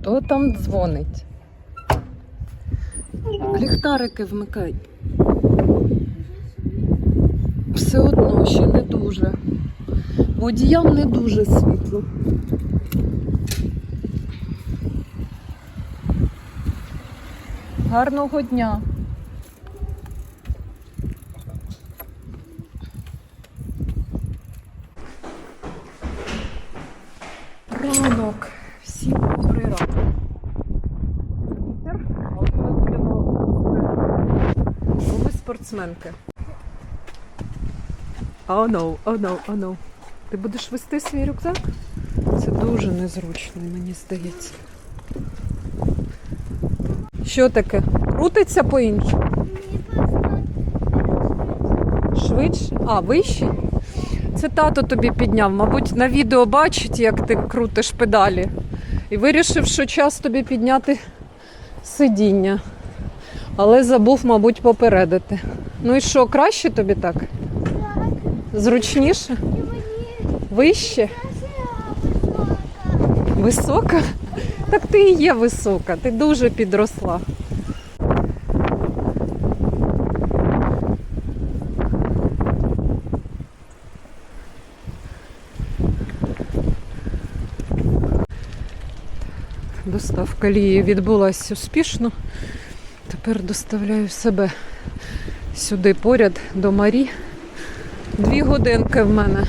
Хто там дзвонить? Ліхтарики вмикай. Все одно ще не дуже. Водіям не дуже світло. Гарного дня. Ранок. Всім добрий ранок. Вітер, але ми будемо спортсменки. О, no, о, no, о, no. Ти будеш вести свій рюкзак? Це дуже незручно, мені здається. Що таке? Крутиться по-іншому? Швидше? А, вище? Це тато тобі підняв. Мабуть, на відео бачить, як ти крутиш педалі. І вирішив, що час тобі підняти сидіння. Але забув, мабуть, попередити. Ну і що, краще тобі так? Зручніше? Вище? Висока? Так ти і є висока, ти дуже підросла. Доставка лії відбулася успішно. Тепер доставляю себе сюди поряд до Марі. Дві годинки в мене.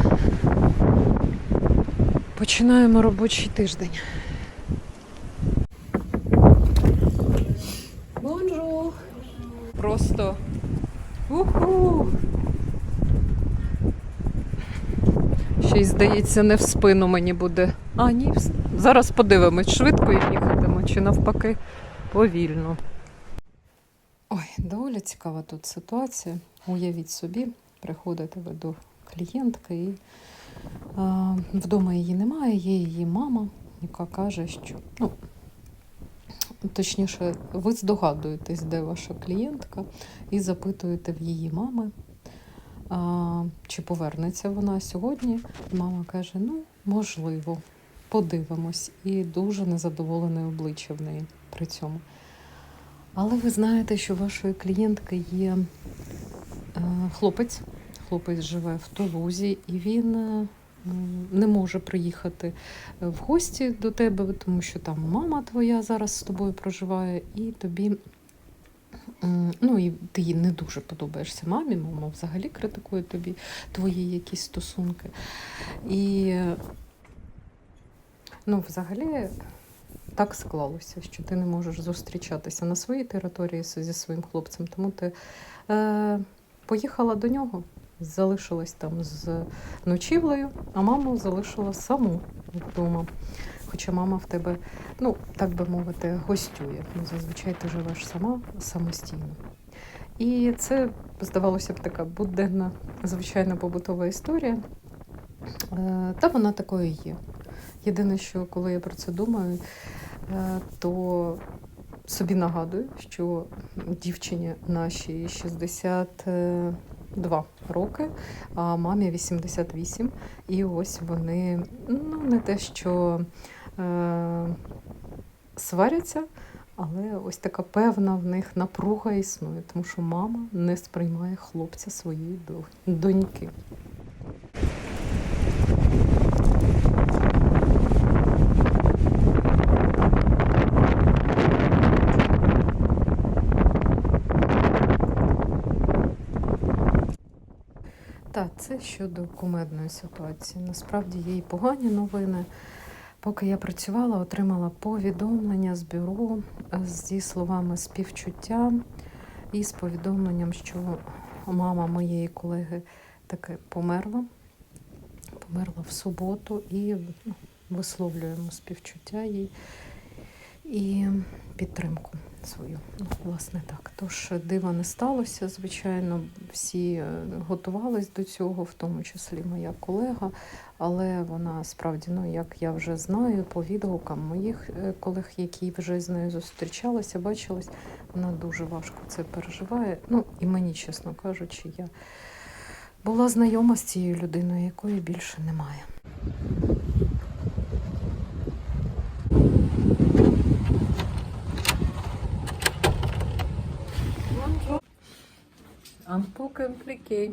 Починаємо робочий тиждень. Бонжур! Просто уху! Ще й здається, не в спину мені буде. А, ні, зараз подивимось, швидко їхатиму чи навпаки повільно. Ой, доволі цікава тут ситуація. Уявіть собі, приходите ви до клієнтки і а, вдома її немає, є її мама, яка каже, що ну, точніше, ви здогадуєтесь, де ваша клієнтка, і запитуєте в її мами, а, чи повернеться вона сьогодні. Мама каже: ну, можливо, подивимось. І дуже незадоволене обличчя в неї при цьому. Але ви знаєте, що вашої клієнтки є е, хлопець. Хлопець живе в Тулузі, і він е, не може приїхати в гості до тебе, тому що там мама твоя зараз з тобою проживає, і тобі. Ну, і ти їй не дуже подобаєшся мамі, мама взагалі критикує тобі твої якісь стосунки. І е, ну, взагалі так склалося, що ти не можеш зустрічатися на своїй території зі своїм хлопцем, тому ти е, поїхала до нього, залишилась там з ночівлею, а маму залишила саму вдома. Хоча мама в тебе, ну, так би мовити, гостює. Ну, зазвичай ти живеш сама самостійно. І це, здавалося б, така буденна, звичайна побутова історія. Е, Та вона такою є. Єдине, що коли я про це думаю, то собі нагадую, що дівчині нашій 62 роки, а мамі 88. І ось вони ну, не те, що е, сваряться, але ось така певна в них напруга існує, тому що мама не сприймає хлопця своєї доньки. Так, це щодо кумедної ситуації. Насправді є і погані новини. Поки я працювала, отримала повідомлення з бюро е, зі словами співчуття і з повідомленням, що мама моєї колеги таки померла. Померла в суботу і ну, висловлюємо співчуття їй і підтримку свою. Ну, власне так. Тож дива не сталося, звичайно, всі е, готувались до цього, в тому числі моя колега. Але вона справді, ну як я вже знаю, по відгукам моїх е, колег, які вже з нею зустрічалися, бачились, вона дуже важко це переживає. Ну і мені, чесно кажучи, я була знайома з цією людиною, якої більше немає. Un peu compliqué.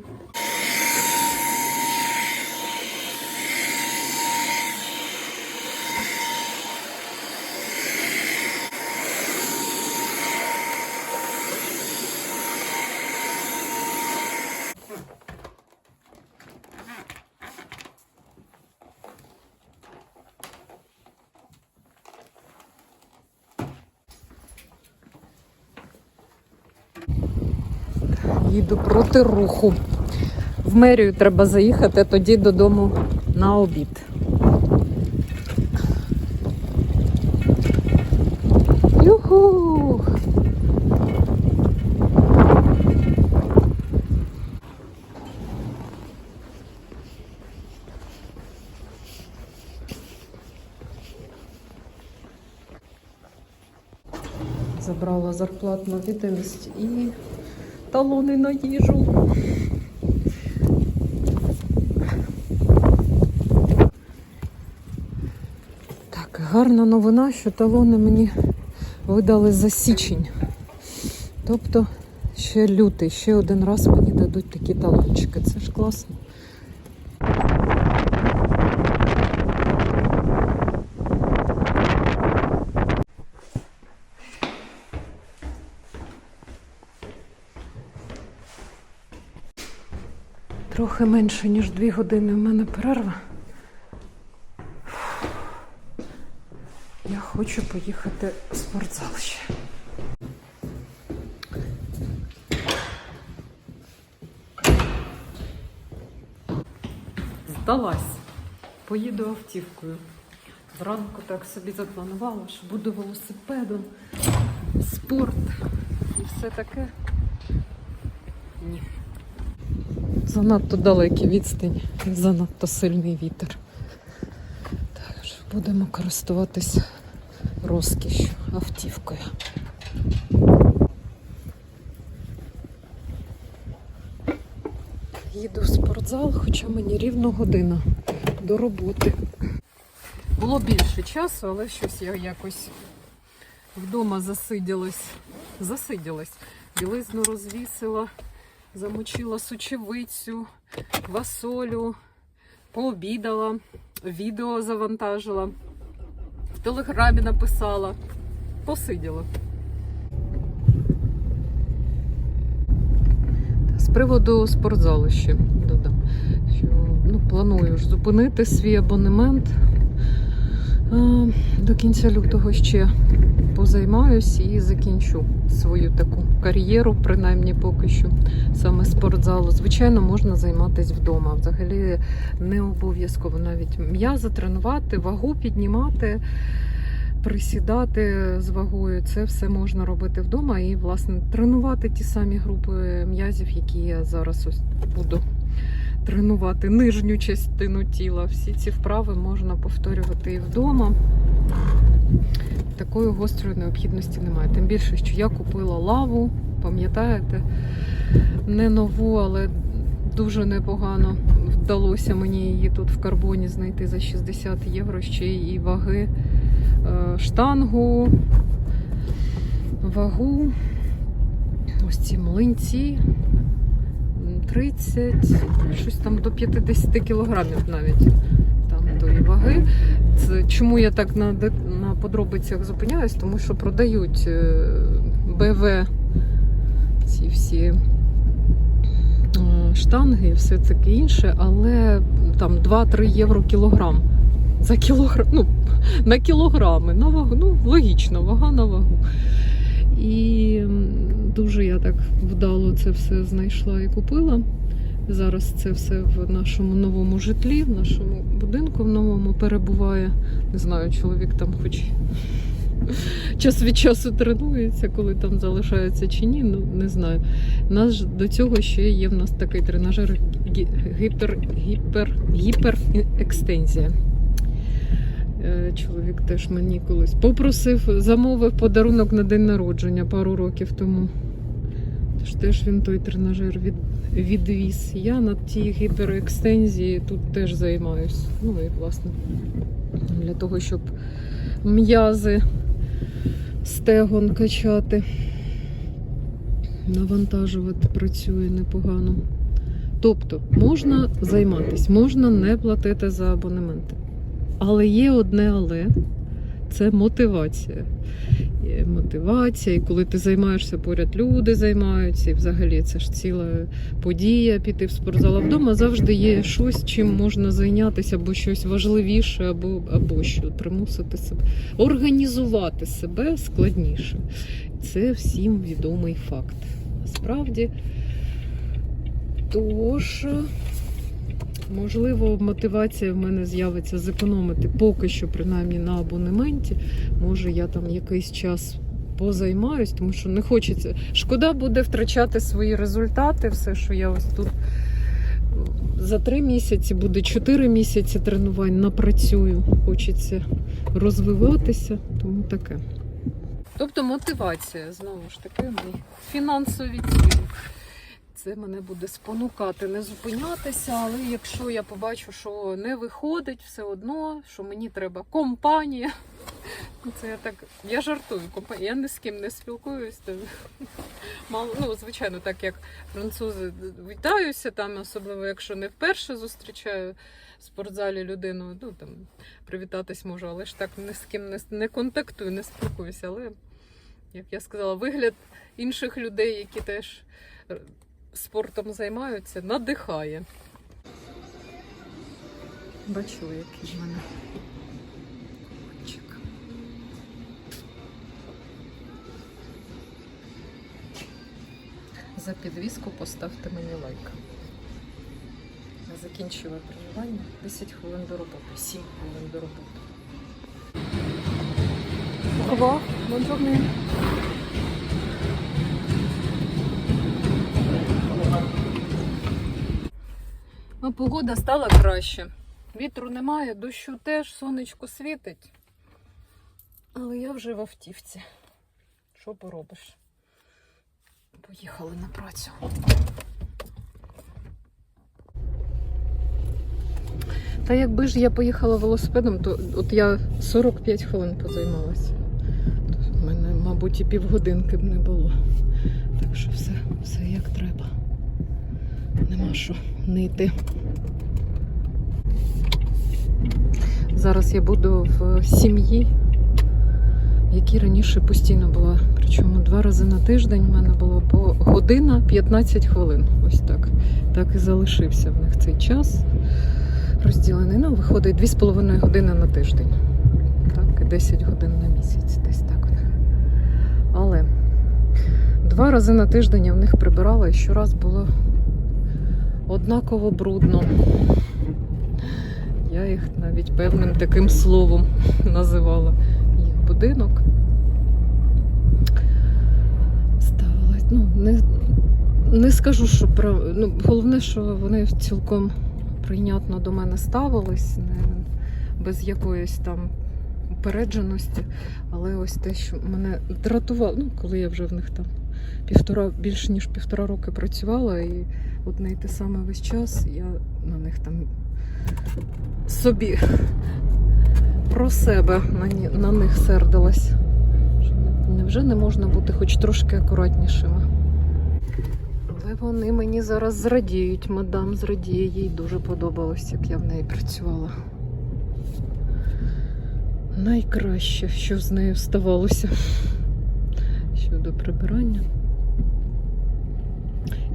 Їду проти руху. В мерію треба заїхати, тоді додому на обід. Юху! Забрала зарплатну відомість і талони на їжу. Так, гарна новина, що талони мені видали за січень. Тобто ще лютий, ще один раз мені дадуть такі талончики. Це ж класно. Трохи менше, ніж дві години в мене перерва. Я хочу поїхати в спортзал ще. Здалась. Поїду автівкою. Зранку так собі запланувала, що буду велосипедом, спорт і все таке. Ні. Занадто далекі відстані і занадто сильний вітер. Так будемо користуватися розкішю автівкою. Їду в спортзал, хоча мені рівно година до роботи. Було більше часу, але щось я якось вдома засиділась. Засиділась. Білизну розвісила, замочила сучевицю, квасолю, пообідала, відео завантажила, в телеграмі написала, посиділа. З приводу спортзалу ще додам, що ну, планую ж зупинити свій абонемент. А, До кінця лютого ще позаймаюсь і закінчу свою таку кар'єру, принаймні поки що, саме спортзалу. Звичайно, можна займатися вдома. Взагалі не обов'язково навіть м'язи тренувати, вагу піднімати, присідати з вагою. Це все можна робити вдома і, власне, тренувати ті самі групи м'язів, які я зараз ось буду тренувати нижню частину тіла. Всі ці вправи можна повторювати і вдома. Такої гострої необхідності немає. Тим більше, що я купила лаву, пам'ятаєте, не нову, але дуже непогано вдалося мені її тут в карбоні знайти за 60 євро ще і ваги, е, штангу, вагу, ось ці млинці. 30, щось там до 50 кілограмів навіть там тої ваги. Це, чому я так на, на подробицях зупиняюсь? Тому що продають е, БВ ці всі е, штанги і все таке інше, але там 2-3 євро кілограм. За кілограм, ну, на кілограми, на вагу. Ну, логічно, вага на вагу. І дуже я так вдало це все знайшла і купила. Зараз це все в нашому новому житлі, в нашому будинку в новому перебуває. Не знаю, чоловік там хоч час від часу тренується, коли там залишається чи ні, ну не знаю. Нас до цього ще є в нас такий тренажер гі- гіпер, гіпер, гіперекстензія. Е, Чоловік теж мені колись попросив, замовив подарунок на день народження пару років тому. Тож теж він той тренажер від, відвіз. Я на тій гіперекстензії тут теж займаюсь. Ну і власне для того, щоб м'язи стегон качати. Навантажувати працює непогано. Тобто можна займатися, можна не платити за абонементи. Але є одне але це мотивація. Є мотивація, і коли ти займаєшся, поряд люди займаються, і взагалі це ж ціла подія піти в спортзал. Вдома завжди є щось, чим можна зайнятися, або щось важливіше, або, або що примусити себе. Організувати себе складніше. Це всім відомий факт. Насправді. Тож, можливо, мотивація в мене з'явиться зекономити поки що, принаймні на абонементі. Може, я там якийсь час позаймаюсь, тому що не хочеться. Шкода буде втрачати свої результати, все, що я ось тут за три місяці буде чотири місяці тренувань напрацюю. Хочеться розвиватися, тому таке. Тобто мотивація, знову ж таки, мої фінансові цілі. Це мене буде спонукати не зупинятися, але якщо я побачу, що не виходить все одно, що мені треба компанія. ну, Це я так. Я жартую. Я ні з ким не спілкуюсь. Мало, ну, звичайно, так як французи вітаюся, там, особливо якщо не вперше зустрічаю в спортзалі людину, ну там привітатись можу, але ж так ні з ким не, контактую, не спілкуюся. Але, як я сказала, вигляд інших людей, які теж спортом займаються, надихає. Бачили, який в мене кончик. За підвіску поставте мені лайк. Закінчила тренування 10 хвилин до роботи, 7 хвилин до роботи. Ого, buongiorno. Ну, погода стала краще. Вітру немає, дощу теж, сонечко світить. Але я вже в автівці. Що поробиш? Поїхали на працю. Та якби ж я поїхала велосипедом, то от я 45 хвилин позаймалася. В мене, мабуть, і півгодинки б не було. Так що все, все як треба. Нема що не йти. Зараз я буду в сім'ї, в раніше постійно була. Причому два рази на тиждень в мене було по година 15 хвилин. Ось так. Так і залишився в них цей час розділений. Ну, виходить 2,5 години на тиждень. Так, і 10 годин на місяць, десь так. Але два рази на тиждень я в них прибирала і щораз було однаково брудно. Я їх навіть певним таким словом називала їх будинок. Ставилась. Ну, не, не скажу, що прав... ну, головне, що вони цілком прийнятно до мене ставились, не без якоїсь там упередженості. Але ось те, що мене дратувало, ну, коли я вже в них там півтора, більше ніж півтора роки працювала, і одне й те саме весь час я на них там собі про себе на, на них сердилась. Невже не можна бути хоч трошки акуратнішими? Але вони мені зараз зрадіють, мадам зрадіє, їй дуже подобалось, як я в неї працювала. Найкраще, що з нею ставалося щодо прибирання.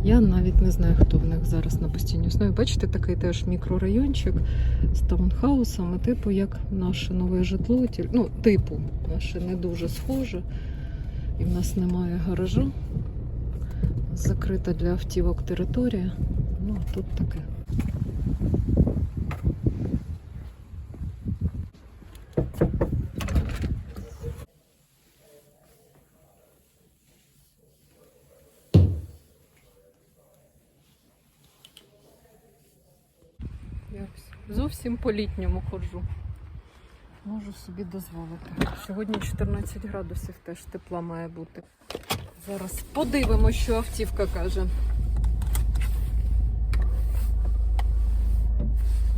Я навіть не знаю, хто в них зараз на постійній основі. Бачите, такий теж мікрорайончик з таунхаусами, типу як наше нове житло. Ну, типу, наше не дуже схоже. І в нас немає гаражу. Закрита для автівок територія. Ну, а тут таке. Я ось зовсім по-літньому ходжу. Можу собі дозволити. Сьогодні 14 градусів теж тепла має бути. Зараз подивимося, що автівка каже.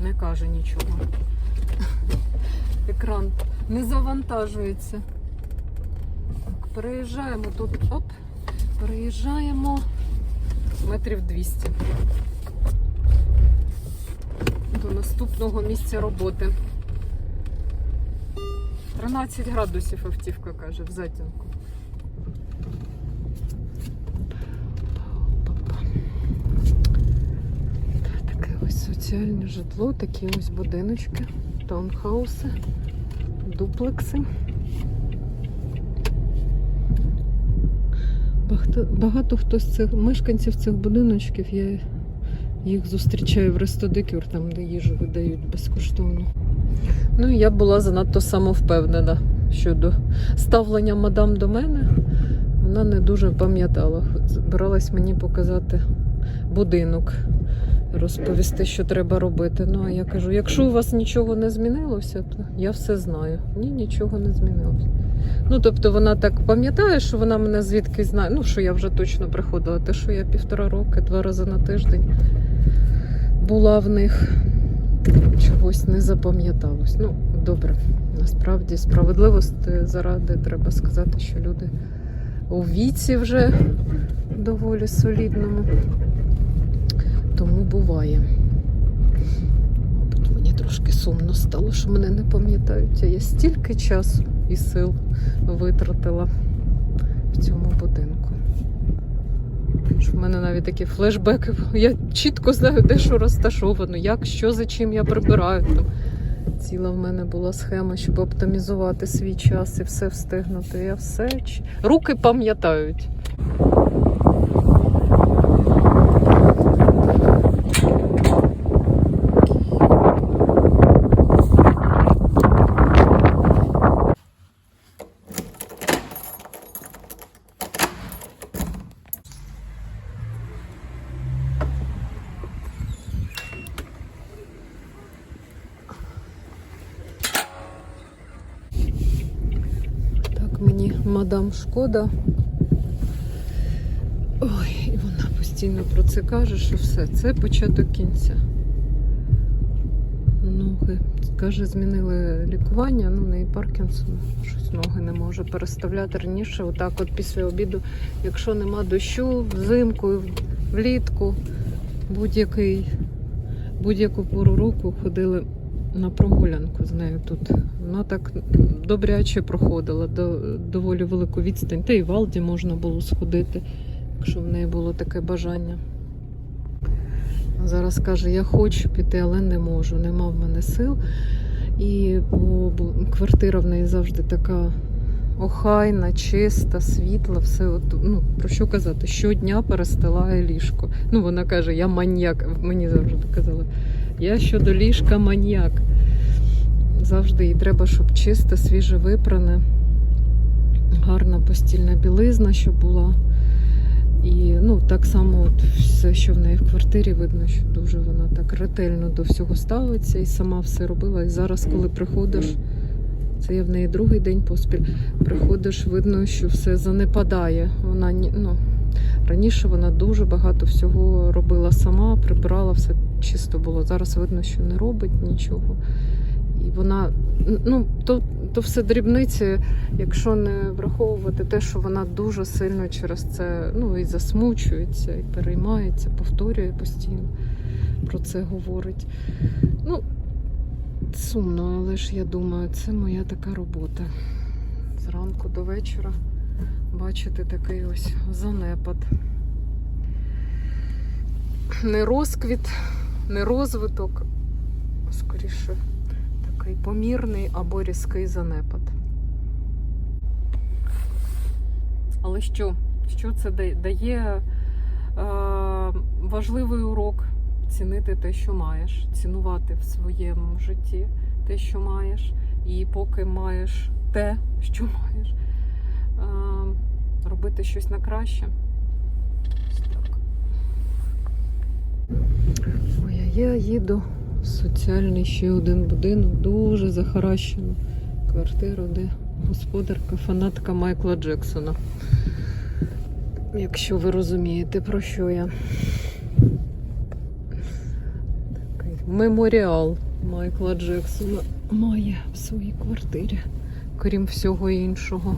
Не каже нічого. Екран не завантажується. Так, переїжджаємо тут. Оп. Переїжджаємо метрів 200 до наступного місця роботи. 13 градусів автівка каже в затінку. Таке ось соціальне житло, такі ось будиночки, таунхауси, дуплекси. Багато, хто з цих мешканців цих будиночків, я їх зустрічаю в Рестодикюр, там, де їжу видають безкоштовно. Ну і я була занадто самовпевнена щодо ставлення мадам до мене. Вона не дуже пам'ятала. Збиралась мені показати будинок, розповісти, що треба робити. Ну а я кажу: якщо у вас нічого не змінилося, то я все знаю. Ні, нічого не змінилося. Ну, тобто вона так пам'ятає, що вона мене звідки знає. Ну, що я вже точно приходила. Те, що я півтора роки, два рази на тиждень була в них, чогось не запам'яталось. Ну, добре, насправді справедливості заради треба сказати, що люди у віці вже доволі солідному. Тому буває. Мені трошки сумно стало, що мене не пам'ятають. А я стільки часу і сил витратила в цьому будинку. Що в мене навіть такі флешбеки. Я чітко знаю, де що розташовано, як, що за чим я прибираю. Там ціла в мене була схема, щоб оптимізувати свій час і все встигнути. Я все руки пам'ятають. Так мені мадам шкода. Ой, і вона постійно про це каже, що все, це початок кінця. Ноги. Каже, змінили лікування, ну, в неї Паркінсон, щось ноги не може переставляти раніше. Отак, от після обіду, якщо нема дощу, взимку, влітку, будь-який, будь-яку пору року ходили на прогулянку з нею тут. Вона так добряче проходила до, доволі велику відстань. Та й в Алді можна було сходити, якщо в неї було таке бажання. Зараз каже, я хочу піти, але не можу. Нема в мене сил. І бо, бо квартира в неї завжди така охайна, чиста, світла, все от, ну, про що казати, щодня перестилає ліжко. Ну, вона каже, я маньяк. Мені завжди казали, я щодо ліжка маньяк. Завжди їй треба, щоб чисте, свіже випране, гарна постільна білизна, щоб була. І ну, так само от все, що в неї в квартирі, видно, що дуже вона так ретельно до всього ставиться і сама все робила. І зараз, коли приходиш, це я в неї другий день поспіль, приходиш, видно, що все занепадає. Вона ну, раніше вона дуже багато всього робила сама, прибирала, все чисто було. Зараз видно, що не робить нічого. І вона, ну, то, то все дрібниці, якщо не враховувати те, що вона дуже сильно через це ну, і засмучується, і переймається, повторює постійно про це говорить. Ну, сумно, але ж я думаю, це моя така робота. Зранку до вечора бачити такий ось занепад. Не розквіт, не розвиток, а скоріше такий помірний або різкий занепад. Але що? Що це дає е, важливий урок цінити те, що маєш, цінувати в своєму житті те, що маєш, і поки маєш те, що маєш, е, робити щось на краще. Ось так. Ой, я їду в соціальний ще один будинок, дуже захаращену квартиру, де господарка, фанатка Майкла Джексона. Якщо ви розумієте, про що я. Меморіал Майкла Джексона має в своїй квартирі, крім всього іншого.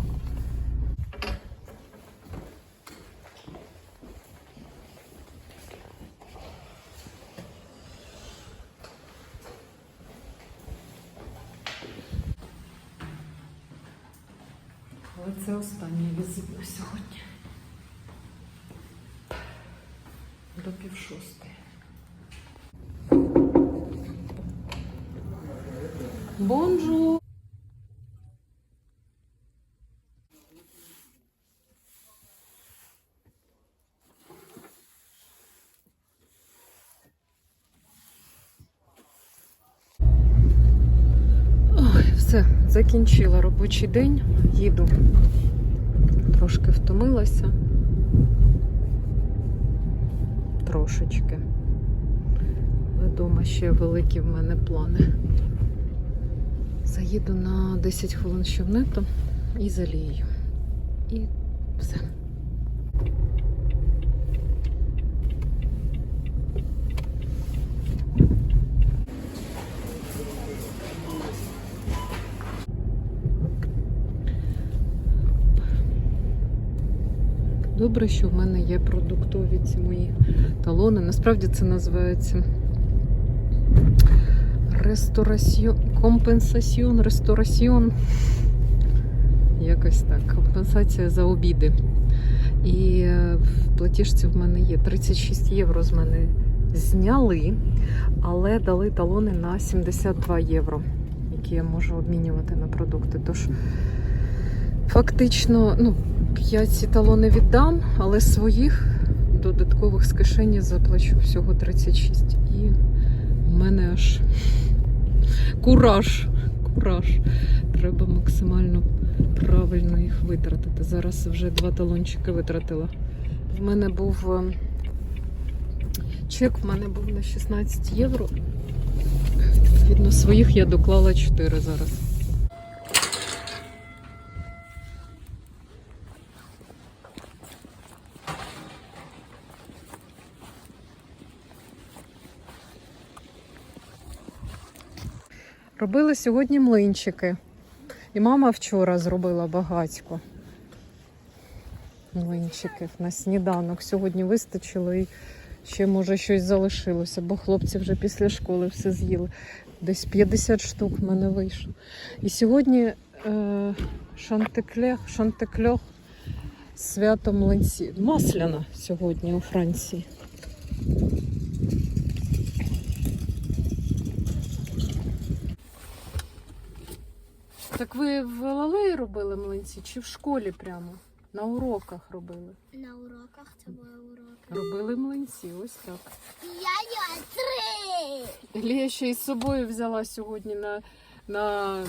Але це останній візит на сьогодні. До пів шостої. Бонжур! Ой, все, закінчила робочий день. Їду. Трошки втомилася. Трошечки. Але вдома ще великі в мене плани. Заїду на 10 хвилин нето і залію. І все. Добре, що в мене є продуктові ці мої талони. Насправді це називається рестораціон, компенсаціон, рестораціон. Якось так. Компенсація за обіди. І е, в платіжці в мене є 36 євро з мене зняли, але дали талони на 72 євро, які я можу обмінювати на продукти. Тож фактично, ну, я ці талони віддам, але своїх додаткових з кишені заплачу всього 36. І в мене аж кураж. Кураж. Треба максимально правильно їх витратити. Зараз вже два талончики витратила. В мене був е, чек, в мене був на 16 євро. Відповідно, своїх я доклала 4 зараз. Робили сьогодні млинчики. І мама вчора зробила багатько. Млинчиків на сніданок. Сьогодні вистачило і ще, може, щось залишилося, бо хлопці вже після школи все з'їли. Десь 50 штук в мене вийшло. І сьогодні е, шантеклех, шантекльох свято млинці. Масляна сьогодні у Франції. Так ви в Лалеї робили млинці чи в школі прямо? На уроках робили? На уроках це були уроки. Робили млинці, ось так. Я три. Лія ще із собою взяла сьогодні на, на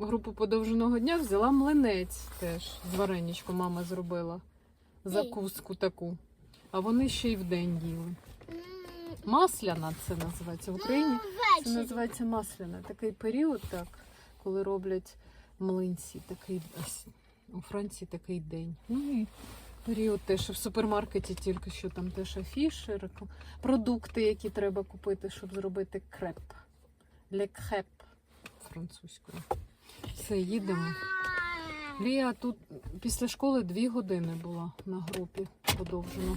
групу подовженого дня, взяла млинець теж з вареничком мама зробила. Закуску таку. А вони ще й вдень їли. Масляна це називається в Україні. Це називається масляна. Такий період, так, коли роблять млинці. Такий ось у Франції такий день. Ну і період теж в супермаркеті тільки що там теж афіші, рекл- продукти, які треба купити, щоб зробити креп. Ле креп французькою. Все, їдемо. Лія тут після школи дві години була на групі подовженого.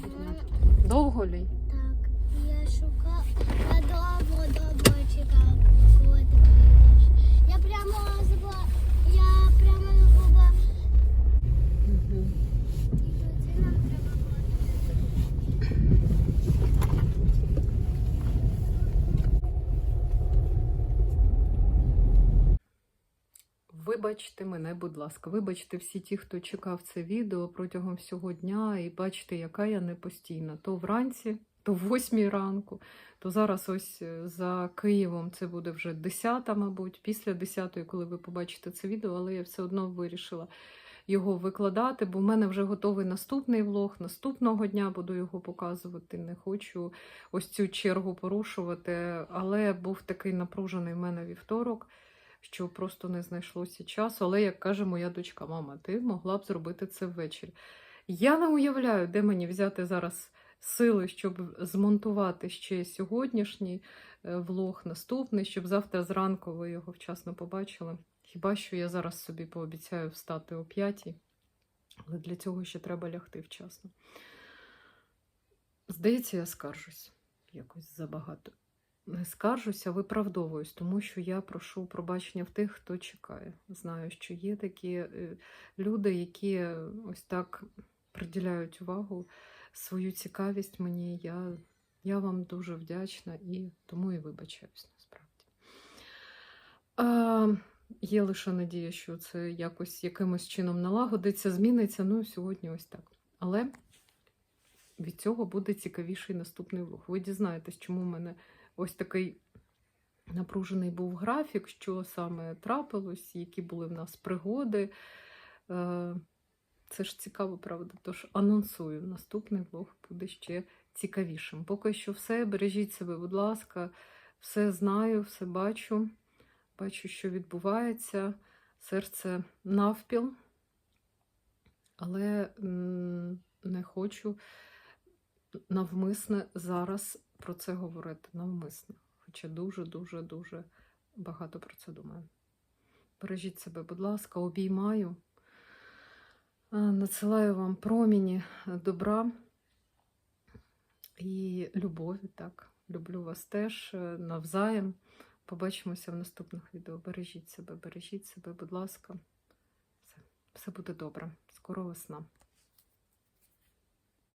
Довго лій? Так, я шукала я довго довго чекала, коли ти прийдеш. Я прямо я прямо було. Вибачте мене, будь ласка, вибачте всі ті, хто чекав це відео протягом всього дня, і бачите, яка я непостійна. То вранці, то в 8 ранку, то зараз ось е, за Києвом це буде вже 10, мабуть, після 10, коли ви побачите це відео, але я все одно вирішила його викладати, бо в мене вже готовий наступний влог. Наступного дня буду його показувати. Не хочу ось цю чергу порушувати, але був такий напружений в мене вівторок що просто не знайшлося часу. Але, як каже моя дочка, мама, ти могла б зробити це ввечері. Я не уявляю, де мені взяти зараз сили, щоб змонтувати ще сьогоднішній е, влог, наступний, щоб завтра зранку ви його вчасно побачили. Хіба що я зараз собі пообіцяю встати о п'ятій, але для цього ще треба лягти вчасно. Здається, я скаржусь якось забагато. не скаржуся, виправдовуюсь, тому що я прошу пробачення в тих, хто чекає. Знаю, що є такі е, люди, які ось так приділяють увагу, свою цікавість мені. Я, я вам дуже вдячна і тому і вибачаюсь насправді. А, є лише надія, що це якось якимось чином налагодиться, зміниться. Ну, сьогодні ось так. Але від цього буде цікавіший наступний влог. Ви дізнаєтесь, чому в мене ось такий напружений був графік, що саме трапилось, які були в нас пригоди. Е, Це ж цікаво, правда. Тож анонсую, наступний влог буде ще цікавішим. Поки що все. Бережіть себе, будь ласка, все знаю, все бачу. Бачу, що відбувається. Серце навпіл, але не хочу навмисне зараз про це говорити. Навмисне. Хоча дуже-дуже дуже багато про це думаю. Бережіть себе, будь ласка, обіймаю. Е, Надсилаю вам проміні добра і любові. Так. Люблю вас теж е, навзаєм. Побачимося в наступних відео. Бережіть себе, бережіть себе, будь ласка. Все, все буде добре. Скоро весна.